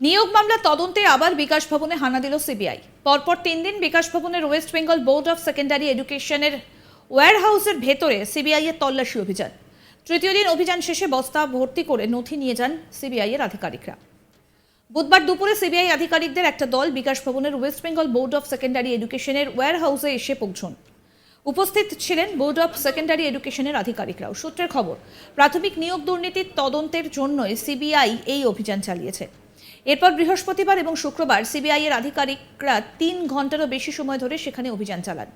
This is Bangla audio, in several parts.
নিয়োগ মামলা তদন্তে আবার বিকাশ ভবনে হানা দিল সিবিআই। পরপর তিন দিন বিকাশ ভবনের West Bengal Board of Secondary এডুকেশনের ওয়্যার হাউসের ভেতরে সিবিআই এর তল্লাশি অভিযান। তৃতীয় দিন অভিযান শেষে বস্তা ভর্তি করে নথি নিয়ে যান সিবিআই এর আধিকারিকরা। বুধবার দুপুরে সিবিআই আধিকারিকদের একটা দল বিকাশ ভবনের West Bengal Board of Secondary এডুকেশনের ওয়্যার হাউসে এসে পৌঁছন। উপস্থিত ছিলেন বোর্ড অফ সেকেন্ডারি এডুকেশনের আধিকারিকরাও। সূত্রের খবর, প্রাথমিক নিয়োগ দুর্নীতির তদন্তের জন্যই সিবিআই এই অভিযান চালিয়েছে। এরপর বৃহস্পতিবার এবং শুক্রবার সিবিআই এর আধিকারিকরা তিন ঘন্টারও বেশি সময় ধরে সেখানে অভিযান চালান।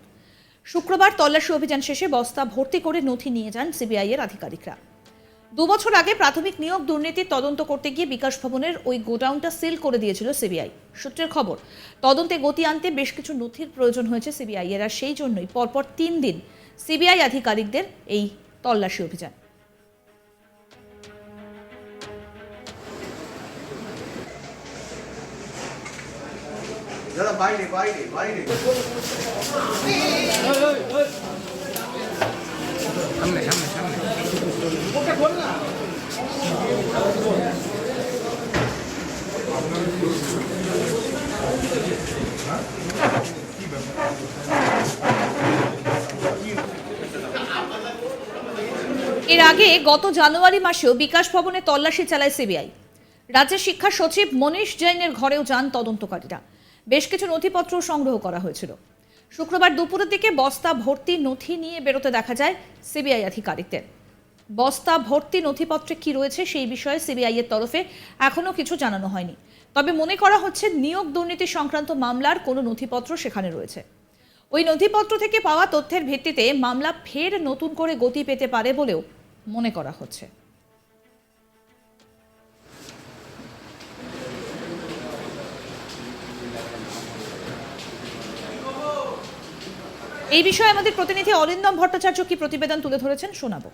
শুক্রবার তল্লাশি অভিযান শেষে বস্তা ভর্তি করে নথি নিয়ে যান সিবিআই এর আধিকারিকরা। দু বছর আগে প্রাথমিক নিয়োগ দুর্নীতির তদন্ত করতে গিয়ে বিকাশ ভবনের ওই গোডাউনটা সিল করে দিয়েছিল সিবিআই। সূত্রের খবর, তদন্তে গতি আনতে বেশ কিছু নথির প্রয়োজন হয়েছে সিবিআই এর সেই জন্যই পরপর তিন দিন সিবিআই আধিকারিকদের এই তল্লাশি অভিযান। দাদা, বাইরে বাইরে বাইরে। সামনে সামনে সামনে। এর আগে গত জানুয়ারি মাসেও বিকাশ ভবনে তল্লাশি চালায় সিবিআই। রাজ্যের শিক্ষা সচিব মনীষ জৈনের ঘরেও যান তদন্তকারীরা। বেশ কিছু নথিপত্র সংগ্রহ করা হয়েছিল। শুক্রবার দুপুরের দিকে বস্তা ভর্তি নথি নিয়ে বেরোতে দেখা যায় সিবিআই আধিকারিকদের। বস্তা ভর্তি নথিপত্রে কি রয়েছে সেই বিষয়ে সিবিআই এর তরফে এখনও কিছু জানানো হয়নি। তবে মনে করা হচ্ছে নিয়োগ দুর্নীতি সংক্রান্ত মামলার কোনো নথিপত্র সেখানে রয়েছে। ওই নথিপত্র থেকে পাওয়া তথ্যের ভিত্তিতে মামলা ফের নতুন করে গতি পেতে পারে বলেও মনে করা হচ্ছে। এই বিষয়ে আমাদের প্রতিনিধি অরিন্দম ভট্টাচার্য কি প্রতিবেদন তুলে ধরেছেন শোনাবো।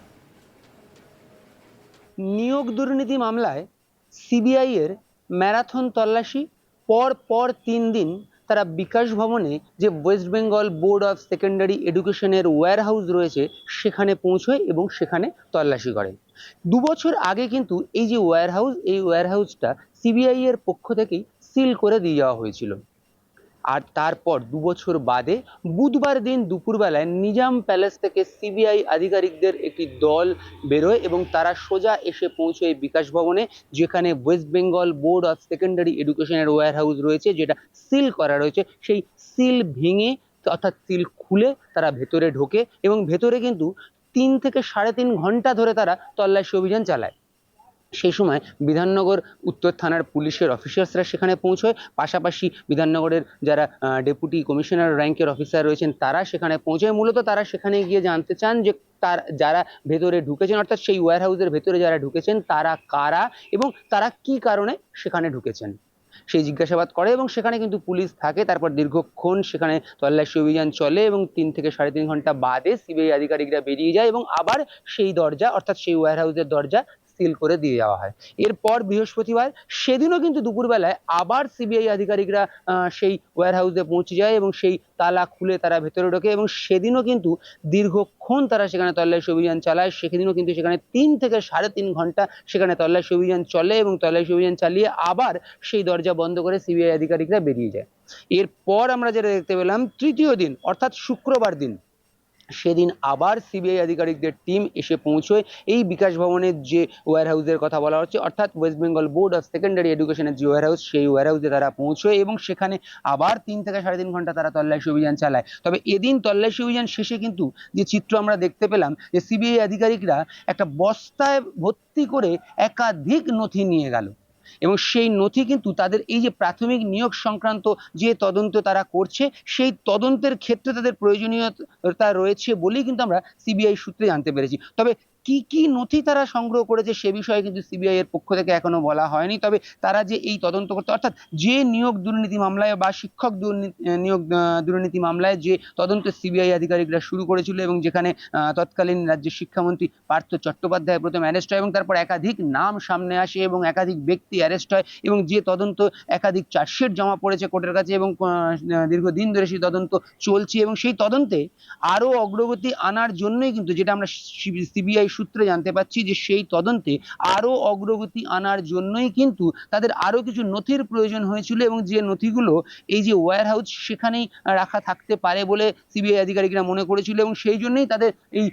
নিয়োগ দুর্নীতি মামলায় সিবিআই এর ম্যারাথন তল্লাশি, পর পর তিন দিন তারা বিকাশ ভবনে যে West Bengal Board of Secondary এডুকেশনের ওয়্যার হাউস রয়েছে, সেখানে পৌঁছয় এবং সেখানে তল্লাশি করে। দু বছর আগে কিন্তু এই যে ওয়্যার হাউস এই ওয়্যার হাউসটা সিবিআই এর পক্ষ থেকেই সিল করে দিয়ে যাওয়া হয়েছিল। আর তারপর দু বছর বাদে বুধবার দিন দুপুরবেলায় নিজাম প্যালেস থেকে সিবিআই আধিকারিকদের একটি দল বেরোয় এবং তারা সোজা এসে পৌঁছয় বিকাশ ভবনে, যেখানে West Bengal Board of Secondary এডুকেশনের ওয়্যার হাউস রয়েছে, যেটা সিল করা রয়েছে। সেই সিল ভেঙে, অর্থাৎ সিল খুলে তারা ভেতরে ঢোকে এবং ভেতরে কিন্তু তিন থেকে সাড়ে তিন ঘণ্টা ধরে তারা তল্লাশি অভিযান চালায়। সেই সময় বিধাননগর উত্তর থানার পুলিশের অফিসার্সরা সেখানে পৌঁছয়। পাশাপাশি বিধাননগরের যারা ডেপুটি কমিশনার র্যাঙ্কের অফিসার রয়েছেন, তারা সেখানে পৌঁছয়। মূলত তারা সেখানে গিয়ে জানতে চান যে তার, যারা ভেতরে ঢুকেছেন, অর্থাৎ সেই ওয়্যার হাউসের ভেতরে যারা ঢুকেছেন, তারা কারা এবং তারা কি কারণে সেখানে ঢুকেছেন? সেই জিজ্ঞাসাবাদ করে এবং সেখানে কিন্তু পুলিশ থাকে। তারপর দীর্ঘক্ষণ সেখানে তল্লাশি অভিযান চলে এবং তিন থেকে সাড়ে তিন ঘণ্টা বাদে সিবিআই আধিকারিকরা বেরিয়ে যায় এবং আবার সেই দরজা, অর্থাৎ সেই ওয়্যার হাউসের দরজা সিল করে দিয়ে যাওয়া হয়। এরপর বৃহস্পতিবার সেদিনও কিন্তু দুপুরবেলায় আবার সিবিআই আধিকারিকরা সেই ওয়্যার হাউসে পৌঁছে যায় এবং সেই তালা খুলে তারা ভেতরে ঢোকে এবং সেদিনও কিন্তু দীর্ঘক্ষণ তারা সেখানে তল্লাশি অভিযান চালায়। সেদিনও কিন্তু সেখানে তিন থেকে সাড়ে তিন ঘণ্টা সেখানে তল্লাশি অভিযান চলে এবং তল্লাশি অভিযান চালিয়ে আবার সেই দরজা বন্ধ করে সিবিআই আধিকারিকরা বেরিয়ে যায়। এরপর আমরা যেটা দেখতে পেলাম, তৃতীয় দিন, অর্থাৎ শুক্রবার দিন সেদিন আবার সিবিআই আধিকারিকদের টিম এসে পৌঁছয়। এই বিকাশ ভবনের যে ওয়্যার হাউসের কথা বলা হচ্ছে, অর্থাৎ West Bengal Board of Secondary এডুকেশনের যে ওয়্যার হাউস সেই হাউসে তারা পৌঁছয় এবং সেখানে আবার তিন থেকে সাড়ে তিন ঘণ্টা তারা তল্লাশি অভিযান চালায়। তবে এদিন তল্লাশি অভিযান শেষে কিন্তু যে চিত্র আমরা দেখতে পেলাম, যে সিবিআই আধিকারিকরা একটা বস্তায় ভর্তি করে একাধিক নথি নিয়ে গেল। এবং সেই নথি কিন্তু তাদের এই যে প্রাথমিক নিয়োগ সংক্রান্ত যে তদন্ত তারা করছে, সেই তদন্তের ক্ষেত্রে তাদের প্রয়োজনীয়তা রয়েছে বলেই কিন্তু আমরা সিবিআই সূত্রে জানতে পেরেছি। তবে কি কি নথি তারা সংগ্রহ করেছে সে বিষয়ে কিন্তু সিবিআই এর পক্ষ থেকে এখনও বলা হয়নি। তবে তারা যে এই তদন্ত করতে অর্থাৎ যে নিয়োগ দুর্নীতি মামলায় বা শিক্ষক নিয়োগ দুর্নীতি মামলায় যে তদন্ত সিবিআই আধিকারিকরা শুরু করেছিল এবং যেখানে তৎকালীন রাজ্যের শিক্ষামন্ত্রী পার্থ চট্টোপাধ্যায় প্রথম অ্যারেস্ট হয় এবং তারপর একাধিক নাম সামনে আসে এবং একাধিক ব্যক্তি অ্যারেস্ট হয় এবং যে তদন্ত একাধিক চার্জশিট জমা পড়েছে কোর্টের কাছে এবং দীর্ঘদিন ধরে সেই তদন্ত চলছে এবং সেই তদন্তে আরও অগ্রগতি আনার জন্যই কিন্তু যেটা আমরা সিবিআই সূত্রে জানতে পাচ্ছি যে সেই তদন্তে আরও অগ্রগতি আনার জন্যই কিন্তু তাদের আরও কিছু নথির প্রয়োজন হয়েছিল এবং যে নথিগুলো এই যে ওয়্যার হাউস সেখানেই রাখা থাকতে পারে বলে সিবিআই আধিকারিকরা মনে করেছিল এবং সেই জন্যই তাদের এই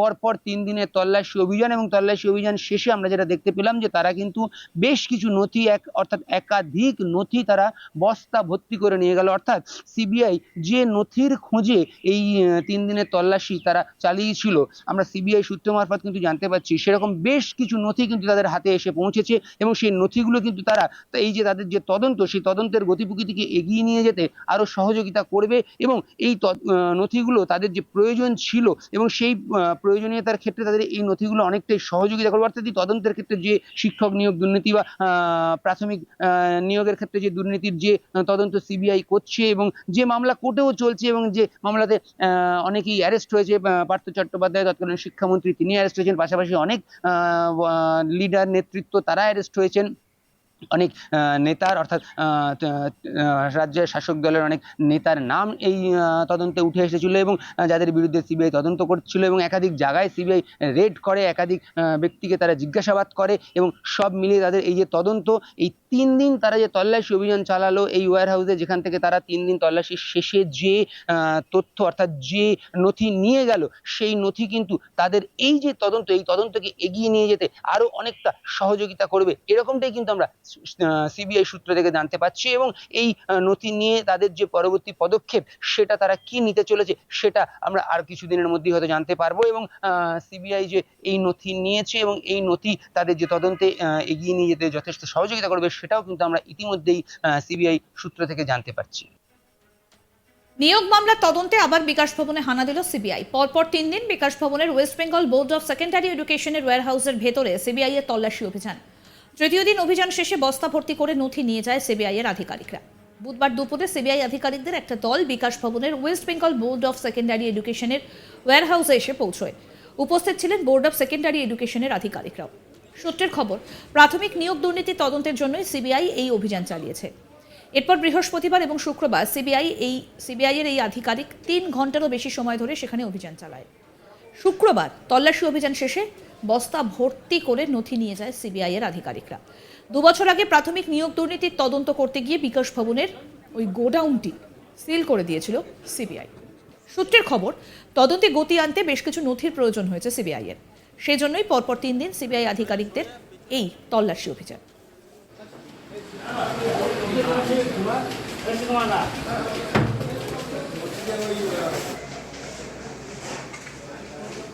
পরপর তিন দিনের তল্লাশি অভিযান এবং তল্লাশি অভিযান শেষে আমরা যেটা দেখতে পেলাম যে তারা কিন্তু বেশ কিছু নথি এক, অর্থাৎ একাধিক নথি তারা বস্তা ভর্তি করে নিয়ে গেল। অর্থাৎ সিবিআই যে নথির খোঁজে এই তিন দিনের তল্লাশি তারা চালিয়েছিল, আমরা সিবিআই সূত্র মারফত কিন্তু জানতে পারছি, সেরকম বেশ কিছু নথি কিন্তু তাদের হাতে এসে পৌঁছেছে এবং সেই নথিগুলো কিন্তু তারা এই যে তাদের যে তদন্ত, সেই তদন্তের গতিপ্রকৃতিকে এগিয়ে নিয়ে যেতে আরও সহযোগিতা করবে এবং এই নথিগুলো তাদের যে প্রয়োজন ছিল এবং সেই প্রয়োজনীয়তার ক্ষেত্রে তাদের এই নথিগুলো অনেকটাই সহযোগিতা করবে। অর্থাৎ তদন্তের ক্ষেত্রে যে শিক্ষক নিয়োগ দুর্নীতি বা প্রাথমিক নিয়োগের ক্ষেত্রে যে দুর্নীতির যে তদন্ত সিবিআই করছে এবং যে মামলা কোর্টেও চলছে এবং যে মামলাতে অনেকেই অ্যারেস্ট হয়েছে পার্থ চট্টোপাধ্যায়, তৎকালীন শিক্ষামন্ত্রী, তিনি অ্যারেস্ট হয়েছেন। পাশাপাশি অনেক লিডার নেতৃত্ব তারা অ্যারেস্ট হয়েছেন। অনেক নেতার, অর্থাৎ রাজ্যের শাসক দলের অনেক নেতার নাম এই তদন্তে উঠে এসেছিল এবং যাদের বিরুদ্ধে সিবিআই তদন্ত করছিল এবং একাধিক জায়গায় সিবিআই রেড করে, একাধিক ব্যক্তিকে তারা জিজ্ঞাসাবাদ করে এবং সব মিলিয়ে তাদের এই যে তদন্ত, এই তিন দিন তারা যে তল্লাশি অভিযান চালালো এই ওয়্যার হাউসে যেখান থেকে তারা তিন দিন তল্লাশির শেষে যে তথ্য, অর্থাৎ যে নথি নিয়ে গেল, সেই নথি কিন্তু তাদের এই যে তদন্ত, এই তদন্তকে এগিয়ে নিয়ে যেতে আরও অনেকটা সহযোগিতা করবে। এরকমটাই কিন্তু আমরা সিবিআই সূত্র থেকে জানতে পারছি এবং এই নথি নিয়ে তাদের যে পরবর্তী পদক্ষেপ, সেটা তারা কি নিতে চলেছে, সেটা আমরা আর কিছুদিনের মধ্যেই হয়তো জানতে পারব এবং সিবিআই যে এই নথি নিয়েছে এবং এই নথি তাদের যে তদন্তে এগিয়ে নিয়ে যেতে যথেষ্ট সহযোগিতা করবে, সেটাও কিন্তু আমরা ইতিমধ্যেই সিবিআই সূত্র থেকে জানতে পারছি। নিয়োগ মামলার তদন্তে আবার বিকাশ ভবনে হানা দিল সিবিআই পরপর তিন দিন বিকাশ ভবনের West Bengal Board of Secondary এডুকেশনের ওয়্যার হাউসের ভেতরে সিবিআই এর তল্লাশি অভিযান। তৃতীয় দিন অভিযান শেষে বস্তা ভর্তি করে নথি নিয়ে যায় সিবিআই এর আধিকারিকরা। বুধবার দুপুরে সিবিআই আধিকারিকদের একটা দল বিকাশ ভবনের West Bengal Board of Secondary এডুকেশনের ওয়্যার হাউসে এসে পৌঁছয়। উপস্থিত ছিলেন বোর্ড অফ সেকেন্ডারি এডুকেশনের আধিকারিকরাও। সূত্রের খবর, প্রাথমিক নিয়োগ দুর্নীতি তদন্তের জন্যই সিবিআই এই অভিযান চালিয়েছে। এরপর বৃহস্পতিবার এবং শুক্রবার সিবিআই এই সিবিআই এর এই আধিকারিক তিন ঘন্টারও বেশি সময় ধরে সেখানে অভিযান চালায়। শুক্রবার তল্লাশি অভিযান শেষে বস্তা ভর্তি করে নথি নিয়ে যায় সিবিআই এর আধিকারিকরা। দুবছর আগে প্রাথমিক নিয়োগ দুর্নীতির তদন্ত করতে গিয়ে বিকাশ ভবনের ওই গোডাউনটি সিল করে দিয়েছিল সিবিআই। সূত্রের খবর, তদন্তে গতি আনতে বেশ কিছু নথির প্রয়োজন হয়েছে সিবিআই এর। সেজন্যই পরপর তিন দিন সিবিআই আধিকারিকদের এই তল্লাশি অভিযান।